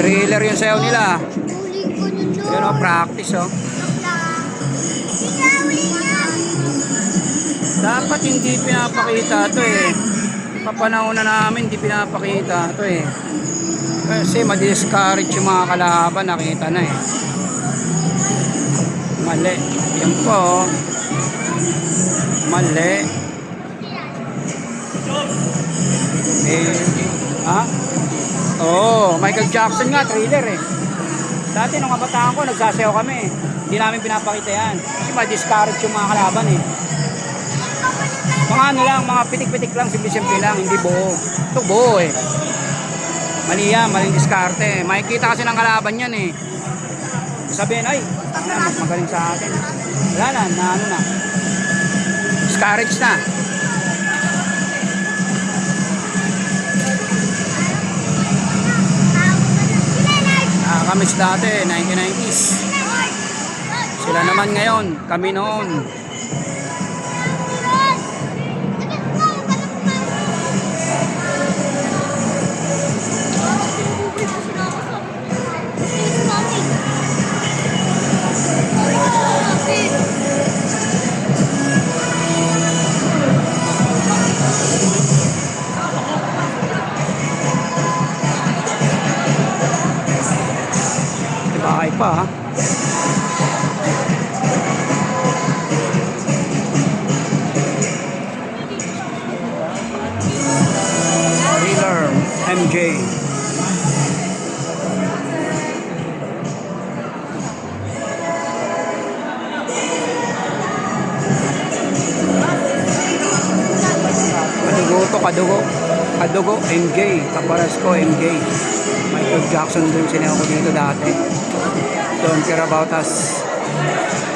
Thriller yung sayaw nila. Yun o, practice oh. Pinahuli niya. Dapat hindi pinapakita to eh. Papanahon na namin, hindi pinapakita to eh. Kasi ma-discourage yung mga kalaban, nakita na eh. Mali. Yan po. oh. Mali. Eh, ha? Oo, oh, Michael Jackson nga, thriller eh. Dati nung kabataan ko, nagsasayaw kami. Hindi namin pinapakita yan. Kasi ma-discourage yung mga kalaban eh. Mga ano lang, mga pitik-pitik lang, simple-simple lang, hindi buo. Ito buo eh. Mali yan, maling diskarte. Makikita kasi ng kalaban yan eh. Sabihin, ay, ano, mas magaling sa atin. Wala na, na ano na. Discourage na. Kami dati, 1990s. Sila naman ngayon, kami noon. Bahay pa ha. Thriller MJ. Kadugo to, kadugo. Kadugo, MJ. Kaparas ko, MJ. Michael Jackson din sinayaw ko dito dati. About us.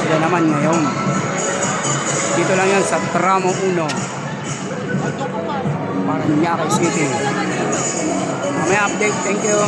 Sila naman ngayon. Dito lang yan sa Tramo 1. Paranaque City. Mamaya update. Thank you.